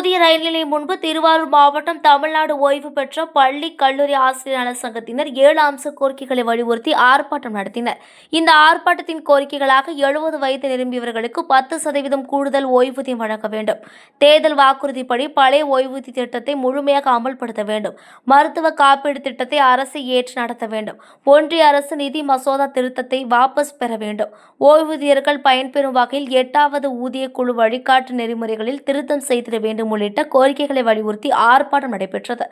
புதிய ரயில் நிலையம் முன்பு திருவாரூர் மாவட்டம் தமிழ்நாடு ஓய்வு பெற்ற பள்ளி கல்லூரி ஆசிரியர் நல சங்கத்தினர் ஏழு அம்ச கோரிக்கைகளை வலியுறுத்தி ஆர்ப்பாட்டம் நடத்தினர். இந்த ஆர்ப்பாட்டத்தின் கோரிக்கைகளாக எழுபது வயது நிரம்பியவர்களுக்கு பத்து சதவீதம் கூடுதல் ஓய்வூதியம் வழங்க வேண்டும். தேர்தல் வாக்குறுதிப்படி பழைய ஓய்வூதிய திட்டத்தை முழுமையாக அமல்படுத்த வேண்டும். மருத்துவ காப்பீடு திட்டத்தை அரசு ஏற்று நடத்த வேண்டும். ஒன்றிய அரசு நிதி மசோதா திருத்தத்தை வாபஸ் பெற வேண்டும். ஓய்வூதியர்கள் பயன்பெறும் வகையில் எட்டாவது ஊதிய குழு வழிகாட்டு நெறிமுறைகளில் திருத்தம் செய்திட வேண்டும் உள்ளிட்ட கோரிக்கைகளை வலியுறுத்தி ஆர்ப்பாட்டம் நடைபெற்றது.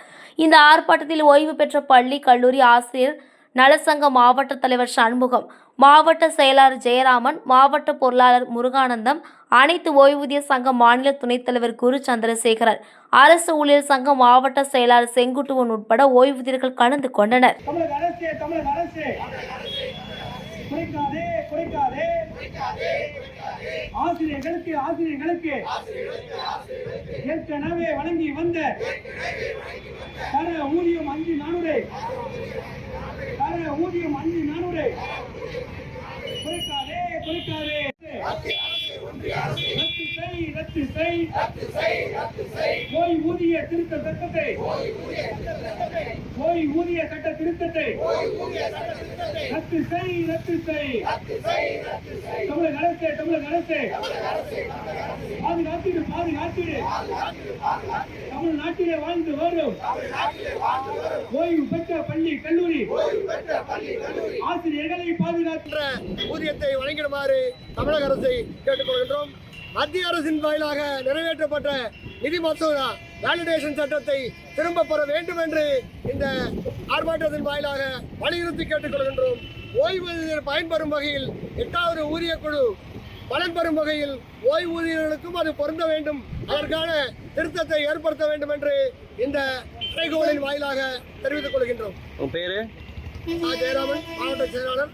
இந்த ஆர்ப்பாட்டத்தில் ஓய்வு பெற்ற பள்ளி கல்லூரி ஆசிரியர் நலசங்க மாவட்ட தலைவர் சண்முகம் மாவட்ட செயலாளர் ஜெயராமன் மாவட்ட பொருளாளர் முருகானந்தம் அனைத்து ஓய்வூதிய சங்க மாநில துணைத் தலைவர் குரு சந்திரசேகரன் அரசு ஊழியர் சங்க மாவட்ட செயலாளர் செங்குட்டுவன் உட்பட ஓய்வூதியர்கள் கலந்து கொண்டனர். குறைக்காதே குறைக்காதே குறைக்காதே. ஆசிரியர்களுக்கு ஆசிரியர்களுக்கு ஏற்கனவே வழங்கி வந்த தர ஊதியம் அஞ்சு நானூறு. தர ஊதியம் அஞ்சு நானூறு. குறைக்காதே குறைக்காதே. ரத்து செய் ரத்து செய். ஓய்வூதிய திருத்த சட்டத்தை ஓய்வூதிய சட்ட திருத்தத்தை. ரத்து செய் ரத்து செய். தமிழக அரசு தமிழக அரசு. பாதுகாத்திடு பாதுகாத்திடு. தமிழ்நாட்டிலே வாழ்ந்து வரும். ஓய்வு பெற்ற பள்ளி கல்லூரி. ஆசிரியர்களை பாதுகாத்து. என்ற ஊதியத்தை வழங்கிடுமாறு தமிழக அரசை கேட்டுக்கொள்கின்றோம். மத்திய அரசின் வாயிலாக நிறைவேற்றப்பட்ட நிதி மசோதா வேலிடேஷன் சட்டத்தை திரும்ப பெற வேண்டும் என்று இந்த ஆர்ப்பாட்டத்தின் வாயிலாக வலியுறுத்தி கேட்டுக்கொள்கின்றோம். ஓய்வூதியர் பயன்பெறும் வகையில் எட்டாவது ஊதிய குழு பலன் பெறும் வகையில் ஓய்வூதியர்களுக்கும் அது பொருந்த வேண்டும். அதற்கான திருத்தத்தை ஏற்படுத்த வேண்டும் என்று இந்த அறைகோலின் வாயிலாக தெரிவித்துக் கொள்கின்றோம். பேரு. ஜெயராமன் மாவட்ட செயலாளர்.